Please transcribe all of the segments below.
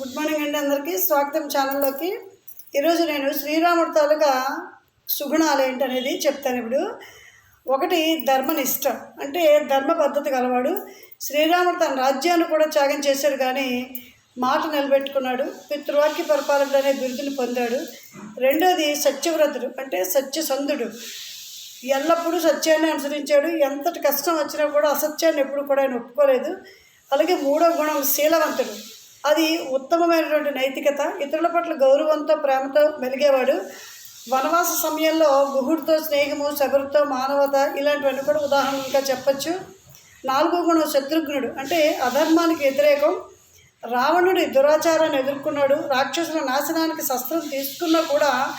Good morning అండి అందరికీ. స్వాగతం ఛానల్లోకి. ఈరోజు నేను శ్రీరాముడి తాలూకా సుగుణాలు ఏంటనేది చెప్తాను ఇప్పుడు. ఒకటి ధర్మనిష్ట. అంటే ధర్మ పద్ధతి గలవాడు. శ్రీరాముడు తన రాజ్యాన్ని కూడా త్యాగం చేశాడు కానీ మాట నిలబెట్టుకున్నాడు. పితృవాక్య పరిపాలకుడు అనే బిరుదుని పొందాడు. రెండోది సత్యవ్రతుడు. అంటే సత్యసంధుడు. ఎల్లప్పుడూ సత్యాన్ని అనుసరించాడు. ఎంతటి కష్టం వచ్చినా కూడా అసత్యాన్ని ఎప్పుడు కూడా ఆయన ఒప్పుకోలేదు. అలాగే మూడో గుణం శీలవంతుడు. అది ఉత్తమమైనటువంటి నైతికత. ఇతరుల పట్ల గౌరవంతో ప్రేమతో మెలిగేవాడు. వనవాస సమయంలో గుహుడితో స్నేహము శబరితో మానవత ఇలాంటివన్నీ కూడా ఉదాహరణగా చెప్పచ్చు. నాలుగో గుణం శత్రుఘ్నుడు. అంటే అధర్మానికి వ్యతిరేకం. రావణుడి దురాచారాన్ని ఎదుర్కొన్నాడు. రాక్షసుల నాశనానికి శస్త్రం తీసుకున్నా కూడా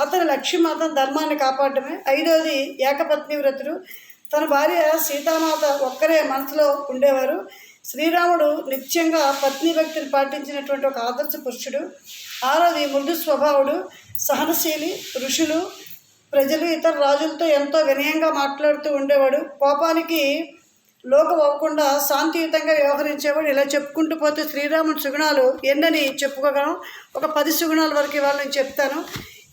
అతని లక్ష్యం మాత్రం ధర్మాన్ని కాపాడటమే. ఐదోది ఏకపత్ని వ్రతుడు. తన భార్య సీతామాత ఒక్కరే మనసులో ఉండేవారు. శ్రీరాముడు నిత్యంగా పత్ని భక్తిని పాటించినటువంటి ఒక ఆదర్శ పురుషుడు. ఆరోది మృదు స్వభావుడు సహనశీలి ఋషులు ప్రజలు ఇతర రాజులతో ఎంతో వినయంగా మాట్లాడుతూ ఉండేవాడు. కోపానికి లోకం అవ్వకుండా శాంతియుతంగా వ్యవహరించేవాడు. ఇలా చెప్పుకుంటూ పోతే శ్రీరాముడి సుగుణాలు ఎన్నని చెప్పుకోగలం? ఒక పది సుగుణాల వరకు ఇవాళ నేను చెప్తాను.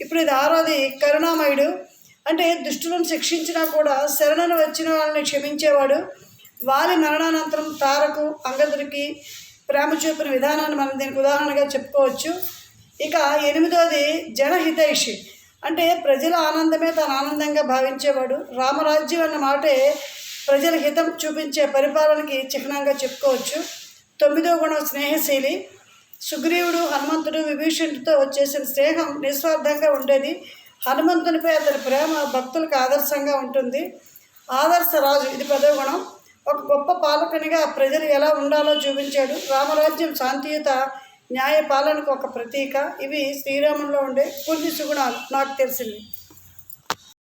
ఇప్పుడు ఇది ఆరోది కరుణామయుడు. అంటే దుష్టులను శిక్షించినా కూడా శరణను వచ్చిన వాళ్ళని క్షమించేవాడు. వాలి మరణానంతరం తారకు అంగదుడికి ప్రేమ చూపిన విధానాన్ని మనం దీనికి ఉదాహరణగా చెప్పుకోవచ్చు. ఇక ఎనిమిదోది జనహితైషి. అంటే ప్రజల ఆనందమే తన ఆనందంగా భావించేవాడు. రామరాజ్యం అన్న మాటే ప్రజల హితం చూపించే పరిపాలనకి చిహ్నంగా చెప్పుకోవచ్చు. తొమ్మిదో గుణం స్నేహశీలి. సుగ్రీవుడు హనుమంతుడు విభీషణుడితో చేసిన స్నేహం నిస్వార్థంగా ఉండేది. హనుమంతునిపై అతని ప్రేమ భక్తులకు ఆదర్శంగా ఉంటుంది. ఆదర్శ రాజు ఇది పదో గుణం. ఒక గొప్ప పాలకునిగా ప్రజలు ఎలా ఉండాలో చూపించాడు. రామరాజ్యం శాంతియుత న్యాయ పాలనకు ఒక ప్రతీక. ఇవి శ్రీరాములో ఉండే కొన్ని సుగుణాలు. నాకు తెలిసింది.